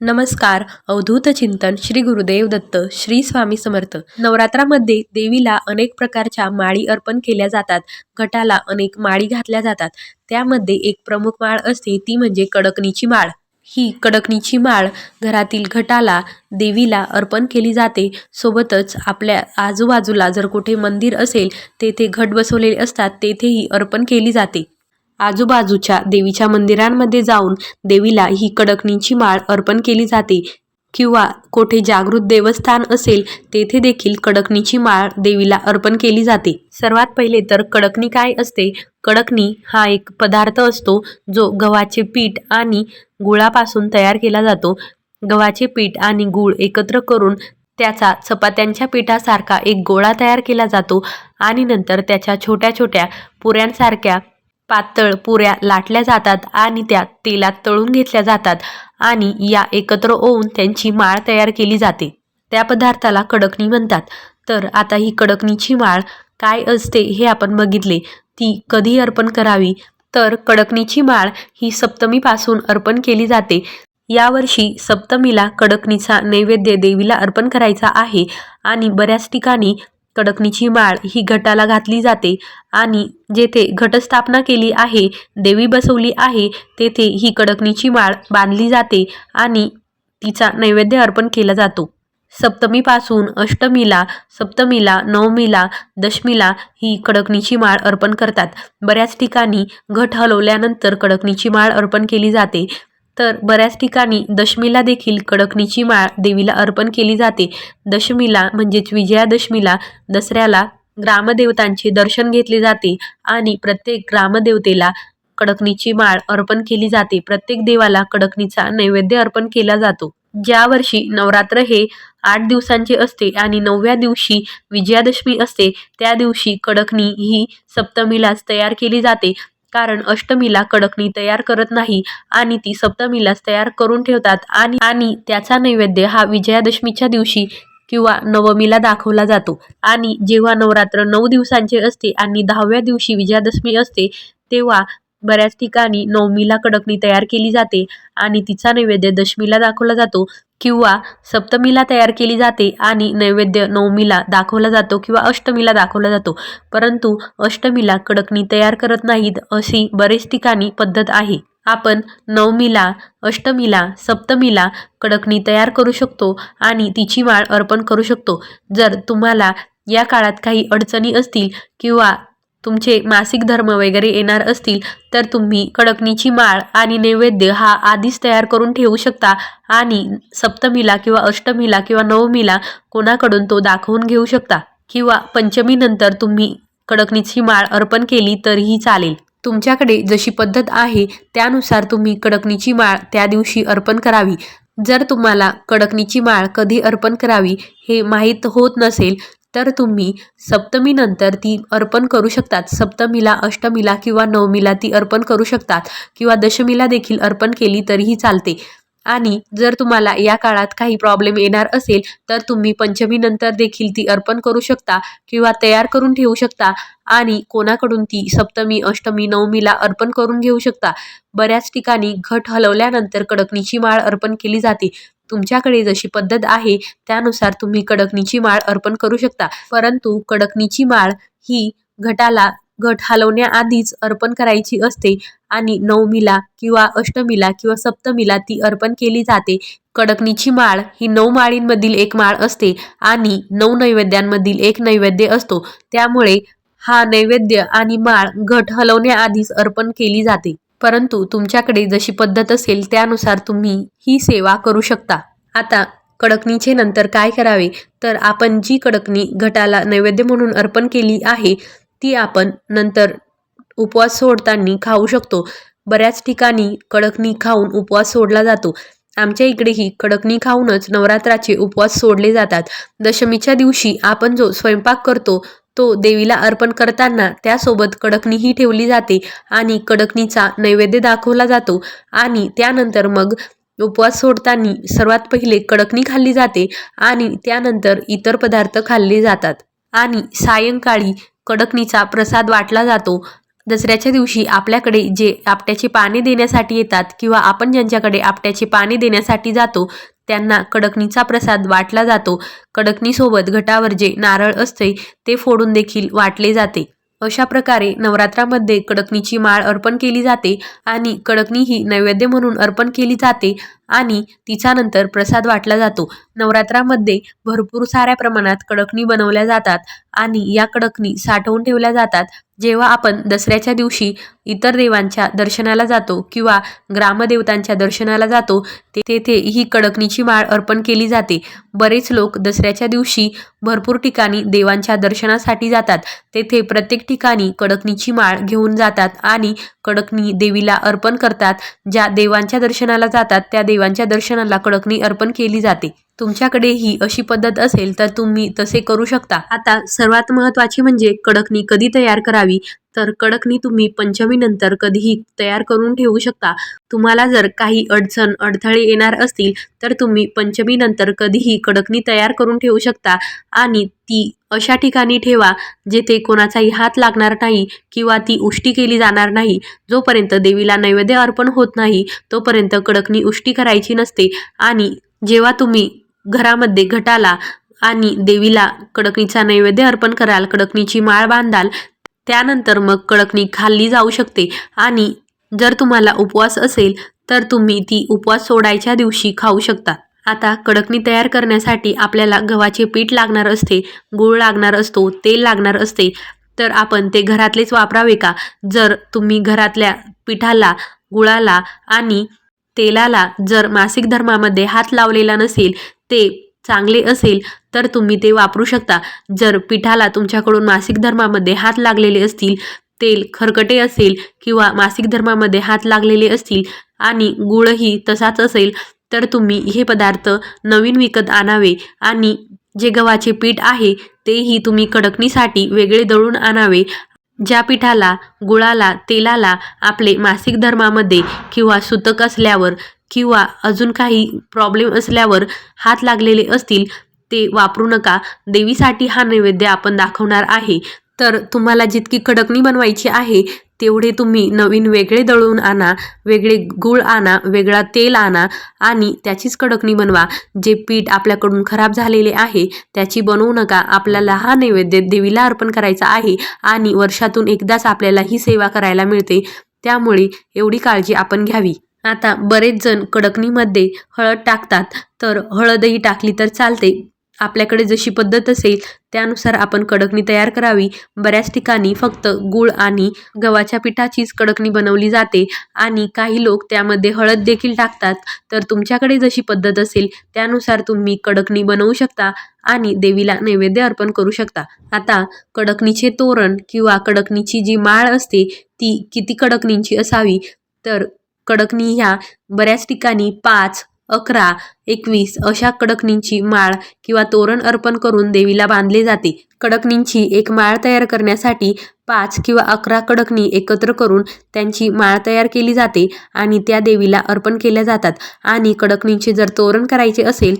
नमस्कार. अवधूत चिंतन श्री गुरुदेव दत्त श्री स्वामी समर्थ. नवरात्रामध्ये देवीला अनेक प्रकारच्या माळी अर्पण केल्या जातात. घटाला अनेक माळी घातल्या जातात. त्यामध्ये एक प्रमुख माळ असते ती म्हणजे कडकणीची माळ. ही कडकणीची माळ घरातील घटाला देवीला अर्पण केली जाते. सोबतच आपल्या आजूबाजूला जर कुठे मंदिर असेल तेथे घट बसवलेले असतात तेथेही अर्पण केली जाते. आजूबाजूच्या देवीच्या मंदिरांमध्ये जाऊन देवीला ही कडकणीची माळ अर्पण केली जाते. किंवा कोठे जागृत देवस्थान असेल तेथे देखील कडकणीची माळ देवीला अर्पण केली जाते. सर्वात पहिले तर कडकणी काय असते? कडकणी हा एक पदार्थ असतो जो गव्हाचे पीठ आणि गुळापासून तयार केला जातो. गव्हाचे पीठ आणि गूळ एकत्र करून त्याचा चपात्यांच्या पिठासारखा एक गोळा तयार केला जातो आणि नंतर त्याच्या छोट्या छोट्या पुऱ्यांसारख्या पातळ पुऱ्या लाटल्या जातात आणि त्या तेलात तळून घेतल्या जातात आणि या एकत्र होऊन त्यांची माळ तयार केली जाते. त्या पदार्थाला कडकणी म्हणतात. तर आता ही कडकणीची माळ काय असते हे आपण बघितले. ती कधी अर्पण करावी? तर कडकणीची माळ ही सप्तमीपासून अर्पण केली जाते. यावर्षी सप्तमीला कडकणीचा नैवेद्य देवीला अर्पण करायचा आहे आणि बऱ्याच ठिकाणी कडकणीची माळ ही घटाला घातली जाते आणि जेथे घटस्थापना केली आहे देवी बसवली आहे तेथे ही कडकणीची माळ बांधली जाते आणि तिचा नैवेद्य अर्पण केला जातो. सप्तमीपासून अष्टमीला सप्तमीला नवमीला दशमीला ही कडकणीची माळ अर्पण करतात. बऱ्याच ठिकाणी घट हलवल्यानंतर कडकणीची माळ अर्पण केली जाते. तर बऱ्याच ठिकाणी दशमीला देखील कडकणीची माळ देवीला अर्पण केली जाते. दशमीला म्हणजेच विजयादशमीला दसऱ्याला ग्रामदेवतांचे दर्शन घेतले जाते आणि प्रत्येक ग्रामदेवतेला कडकणीची माळ अर्पण केली जाते. प्रत्येक देवाला कडकणीचा नैवेद्य अर्पण केला जातो. ज्या वर्षी नवरात्र हे आठ दिवसांचे असते आणि नवव्या दिवशी विजयादशमी असते त्या दिवशी कडकणी ही सप्तमीलाच तयार केली जाते. कारण अष्टमीला कडकणी तयार करत नाही आणि ती सप्तमीलाच तयार करून ठेवतात आणि आणि त्याचा नैवेद्य हा विजयादशमीच्या दिवशी किंवा नवमीला दाखवला जातो. आणि जेव्हा नवरात्र नऊ दिवसांचे असते आणि दहाव्या दिवशी विजयादशमी असते तेव्हा बऱ्याच ठिकाणी नवमीला कडकणी तयार केली जाते आणि तिचा नैवेद्य दशमीला दाखवला जातो. किंवा सप्तमीला तयार केली जाते आणि नैवेद्य नवमीला दाखवला जातो किंवा अष्टमीला दाखवला जातो. परंतु अष्टमीला कडकणी तयार करत नाहीत अशी बरेच ठिकाणी पद्धत आहे. आपण नवमीला अष्टमीला सप्तमीला कडकणी तयार करू शकतो आणि तिची माळ अर्पण करू शकतो. जर तुम्हाला या काळात काही अडचणी असतील किंवा तुमचे मासिक धर्म वगैरे येणार असतील तर तुम्ही कडकणीची माळ आणि नैवेद्य हा आधीच तयार करून ठेवू शकता. आणि सप्तमीला किंवा अष्टमीला किंवा नवमीला कोणाकडून तो दाखवून घेऊ शकता. किंवा पंचमीनंतर तुम्ही कडकणीची माळ अर्पण केली तरीही चालेल. तुमच्याकडे जशी पद्धत आहे त्यानुसार तुम्ही कडकणीची माळ त्या दिवशी अर्पण करावी. जर तुम्हाला कडकणीची माळ कधी अर्पण करावी हे माहीत होत नसेल तर तुम्ही सप्तमीनंतर ती अर्पण करू शकतात. सप्तमीला अष्टमीला किंवा नवमीला ती अर्पण करू शकतात किंवा दशमीला देखील अर्पण केली तरीही चालते. आणि जर तुम्हाला या काळात काही प्रॉब्लेम येणार असेल तर तुम्ही पंचमीनंतर देखील ती अर्पण करू शकता किंवा तयार करून ठेवू शकता आणि कोणाकडून ती सप्तमी अष्टमी नवमीला अर्पण करून घेऊ शकता. बऱ्याच ठिकाणी घट हलवल्यानंतर कडकणीची माळ अर्पण केली जाते. तुमच्याकडे जशी पद्धत आहे त्यानुसार तुम्ही कडकणीची माळ अर्पण करू शकता. परंतु कडकणीची माळ ही घटाला घट हलवण्याआधीच अर्पण करायची असते आणि नवमीला किंवा अष्टमीला किंवा सप्तमीला ती अर्पण केली जाते. कडकणीची माळ ही नऊ माळींमधील एक माळ असते आणि नऊ नैवेद्यांमधील एक नैवेद्य असतो. त्यामुळे हा नैवेद्य आणि माळ घट हलवण्याआधीच अर्पण केली जाते. परंतु तुमच्याकडे जशी पद्धत असेल त्यानुसार तुम्ही ही सेवा करू शकता. आता कडकणीचे नंतर काय करावे? तर आपण जी कडकणी घटाला नैवेद्य म्हणून अर्पण केली आहे ती आपण नंतर उपवास सोडताना खाऊ शकतो. बऱ्याच ठिकाणी कडकणी खाऊन उपवास सोडला जातो. आमच्या इकडेही कडकणी खाऊनच नवरात्राचे उपवास सोडले जातात. दशमीच्या दिवशी आपण जो स्वयंपाक करतो तो देवीला अर्पण करताना त्यासोबत कडकणीही ठेवली जाते आणि कडकणीचा नैवेद्य दाखवला जातो. आणि त्यानंतर मग उपवास सोडताना सर्वात पहिले कडकणी खाल्ली जाते आणि त्यानंतर इतर पदार्थ खाल्ले जातात. आणि सायंकाळी कडकणीचा प्रसाद वाटला जातो. दसऱ्याच्या दिवशी आपल्याकडे जे आपट्याचे पाने देण्यासाठी येतात किंवा आपण ज्यांच्याकडे आपट्याचे पाने देण्यासाठी जातो त्यांना कडकणीचा प्रसाद वाटला जातो. कडकणीसोबत घटावर जे नारळ असते ते फोडून देखील वाटले जाते. अशा प्रकारे नवरात्रामध्ये कडकणीची माळ अर्पण केली जाते आणि कडकणी ही नैवेद्य म्हणून अर्पण केली जाते. आणि तिचा नंतर प्रसाद वाटला जातो. नवरात्रामध्ये भरपूर साऱ्या प्रमाणात कडकणी बनवल्या जातात आणि या कडकणी साठवून ठेवल्या जातात. जेव्हा आपण दसऱ्याच्या दिवशी इतर देवांच्या दर्शनाला जातो किंवा ग्रामदेवतांच्या दर्शनाला जातो ते- तेथे ही कडकणीची माळ अर्पण केली जाते. बरेच लोक दसऱ्याच्या दिवशी भरपूर ठिकाणी देवांच्या दर्शनासाठी जातात. तेथे प्रत्येक ठिकाणी कडकणीची माळ घेऊन जातात आणि कडकणी देवीला अर्पण करतात. ज्या देवांच्या दर्शनाला जातात त्या देवांच्या दर्शनाला कडकणी अर्पण केली जाते. तुमच्याकडे ही अशी पद्धत असेल तर तुम्ही तसे करू शकता. आता सर्वात महत्त्वाची म्हणजे कडकणी कधी तयार करावी? तर कडकणी तुम्ही पंचमीनंतर कधीही तयार करून ठेवू शकता. तुम्हाला जर काही अडचण अडथळे येणार असतील तर तुम्ही पंचमीनंतर कधीही कडकणी तयार करून ठेवू शकता. आणि ती अशा ठिकाणी ठेवा जेथे कोणाचाही हात लागणार नाही किंवा ती उष्टी केली जाणार नाही. जोपर्यंत देवीला नैवेद्य अर्पण होत नाही तोपर्यंत कडकणी उष्टी करायची नसते. आणि जेव्हा तुम्ही घरामध्ये घटाला आणि देवीला कडकणीचा नैवेद्य अर्पण कराल कडकणीची माळ बांधाल त्यानंतर मग कडकणी खाल्ली जाऊ शकते. आणि जर तुम्हाला उपवास असेल तर तुम्ही ती उपवास सोडायच्या दिवशी खाऊ शकता. आता कडकणी तयार करण्यासाठी आपल्याला गव्हाचे पीठ लागणार असते गूळ लागणार असतो तेल लागणार असते तर आपण ते घरातलेच वापरावे का? जर तुम्ही घरातल्या पिठाला गुळाला आणि तेलाला जर मासिक धर्मामध्ये हात लावलेला नसेल ते चांगले असेल तर तुम्ही ते वापरू शकता. जर पिठाला तुमच्याकडून मासिक धर्मामध्ये हात लागलेले असतील तेल खरकटे असेल किंवा मासिक धर्मामध्ये हात लागलेले असतील आणि गुळही तसाच असेल तर तुम्ही हे पदार्थ नवीन विकत आणावे आणि जे गव्हाचे पीठ आहे तेही तुम्ही कडकणीसाठी वेगळे दळून आणावे. ज्या पिठाला गुळाला तेलाला आपले मासिक धर्मामध्ये किंवा सुतक असल्यावर किंवा अजून काही प्रॉब्लेम असल्यावर हात लागलेले असतील ते वापरू नका. देवीसाठी हा नैवेद्य आपण दाखवणार आहे. तर तुम्हाला जितकी कडकणी बनवायची आहे तेवढे तुम्ही नवीन वेगळे दळून आणा वेगळे गूळ आणा वेगळा तेल आणा आणि त्याचीच कडकणी बनवा. जे पीठ आपल्याकडून खराब झालेले आहे त्याची बनवू नका. आपल्याला हा नैवेद्य देवीला अर्पण करायचा आहे आणि वर्षातून एकदाच आपल्याला ही सेवा करायला मिळते. त्यामुळे एवढी काळजी आपण घ्यावी. आता बरेच जण कडकणीमध्ये हळद टाकतात. तर हळदही टाकली तर चालते. आपल्याकडे जशी पद्धत असेल त्यानुसार आपण कडकणी तयार करावी. बऱ्याच ठिकाणी फक्त गूळ आणि गव्हाच्या पिठाचीच कडकणी बनवली जाते आणि काही लोक त्यामध्ये हळद देखील टाकतात. तर तुमच्याकडे जशी पद्धत असेल त्यानुसार तुम्ही कडकणी बनवू शकता आणि देवीला नैवेद्य अर्पण करू शकता. आता कडकणीचे तोरण किंवा कडकणीची जी माळ असते ती किती कडकणींची असावी? तर कडकणी ह्या बऱ्याच ठिकाणी पाच अकरा एकवीस अशा कडकणींची माळ किंवा तोरण अर्पण करून देवीला बांधले जाते. कडकणींची एक माळ तयार करण्यासाठी पाच किंवा अकरा कडकणी एकत्र करून त्यांची माळ तयार केली जाते आणि त्या देवीला अर्पण केल्या जातात. आणि कडकणींचे जर तोरण करायचे असेल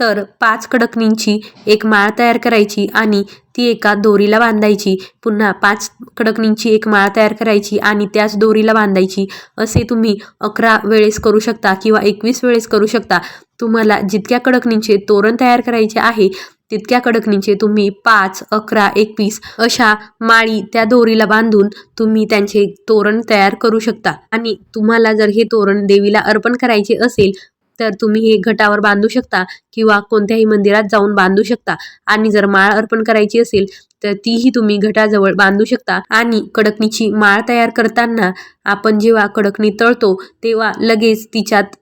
तर पाच कडकणींची एक माळ तयार करायची आणि ती एका दोरीला बांधायची. पुन्हा पाच कडकणींची एक माळ तयार करायची आणि त्याच दोरीला बांधायची. असे तुम्ही अकरा वेळेस करू शकता किंवा एकवीस वेळेस करू शकता. तुम्हाला जितक्या कडकणींचे तोरण तयार करायचे आहे तितक्या कडकणींचे तुम्ही पाच अकरा एकवीस अशा माळी त्या दोरीला बांधून तुम्ही त्यांचे तोरण तयार करू शकता. आणि तुम्हाला जर हे तोरण देवीला अर्पण करायचे असेल तर तुम्ही हे घटावर बांधू शकता किंवा कोणत्याही मंदिरात जाऊन बांधू शकता. आणि जर माळ अर्पण करायची असेल तर तीही तुम्ही घटाजवळ बांधू शकता. आणि कडकणीची माळ तयार करताना आपण जेव्हा कडकणी तळतो तेव्हा लगेच तिच्यात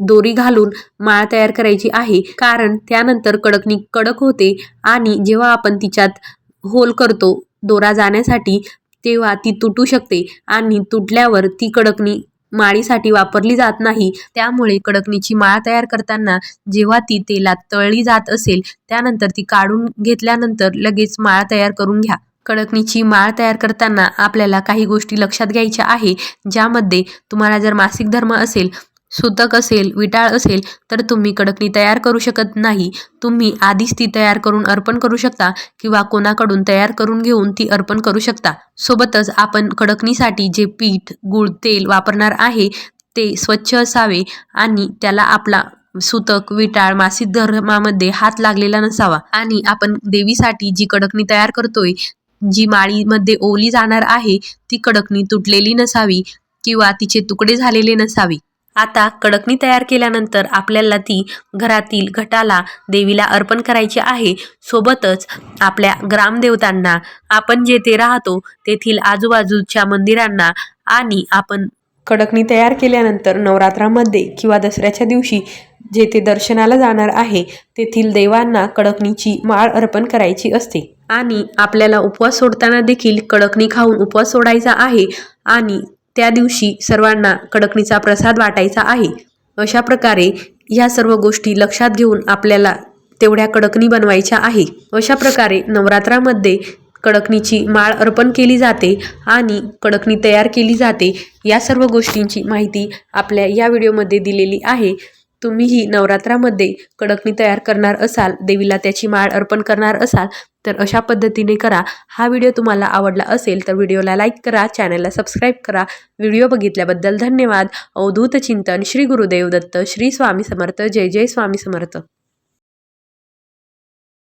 दोरी घालून माळ तयार करायची आहे. कारण त्यानंतर कडकणी कडक होते आणि जेव्हा आपण तिच्यात होल करतो दोरा जाण्यासाठी तेव्हा ती तुटू शकते आणि तुटल्यावर ती कडकणी माळीसाठी वापरली जात नाही. त्यामुळे कडकणीची माळ तयार करताना जेव्हा ती तेलात तळली जात असेल त्यानंतर ती काढून घेतल्यानंतर लगेच माळ तयार करून घ्या. कडकणीची माळ तयार करताना आपल्याला काही गोष्टी लक्षात घ्यायच्या आहे ज्यामध्ये तुम्हाला जर मासिक धर्म असेल सुतक असेल विटाळ असेल तर तुम्ही कडकणी तयार करू शकत नाही. तुम्ही आधीच ती तयार करून अर्पण करू शकता किंवा कोणाकडून तयार करून घेऊन ती अर्पण करू शकता. सोबतच आपण कडकणीसाठी जे पीठ गूळ तेल वापरणार आहे ते स्वच्छ असावे आणि त्याला आपला सुतक विटाळ मासिक धर्मामध्ये हात लागलेला नसावा. आणि आपण देवीसाठी जी कडकणी तयार करतोय जी माळीमध्ये ओली जाणार आहे ती कडकणी तुटलेली नसावी किंवा तिचे तुकडे झालेले नसावी. आता कडकणी तयार केल्यानंतर आपल्याला ती घरातील घटाला देवीला अर्पण करायची आहे. सोबतच आपल्या ग्रामदेवतांना आपण जेथे राहतो तेथील आजूबाजूच्या मंदिरांना आणि आपण कडकणी तयार केल्यानंतर नवरात्रामध्ये किंवा दसऱ्याच्या दिवशी जेथे दर्शनाला जाणार आहे तेथील देवांना कडकणीची माळ अर्पण करायची असते. आणि आपल्याला उपवास सोडताना देखील कडकणी खाऊन उपवास सोडायचा आहे आणि त्या दिवशी सर्वांना कडकणीचा प्रसाद वाटायचा आहे. अशा प्रकारे ह्या सर्व गोष्टी लक्षात घेऊन आपल्याला तेवढ्या कडकणी बनवायच्या आहे. अशा प्रकारे नवरात्रामध्ये कडकणीची माळ अर्पण केली जाते आणि कडकणी तयार केली जाते. या सर्व गोष्टींची माहिती आपल्या या व्हिडिओमध्ये दिलेली आहे. तुम्हीही नवरात्रामध्ये कडकणी तयार करणार असाल देवीला त्याची माळ अर्पण करणार असाल तर अशा पद्धतीने करा. हा व्हिडिओ तुम्हाला आवडला असेल तर व्हिडिओला लाईक करा चॅनलला सबस्क्राईब करा. व्हिडिओ बघितल्याबद्दल धन्यवाद. अवधूत चिंतन श्री गुरुदेव दत्त श्री स्वामी समर्थ. जय जय स्वामी समर्थ.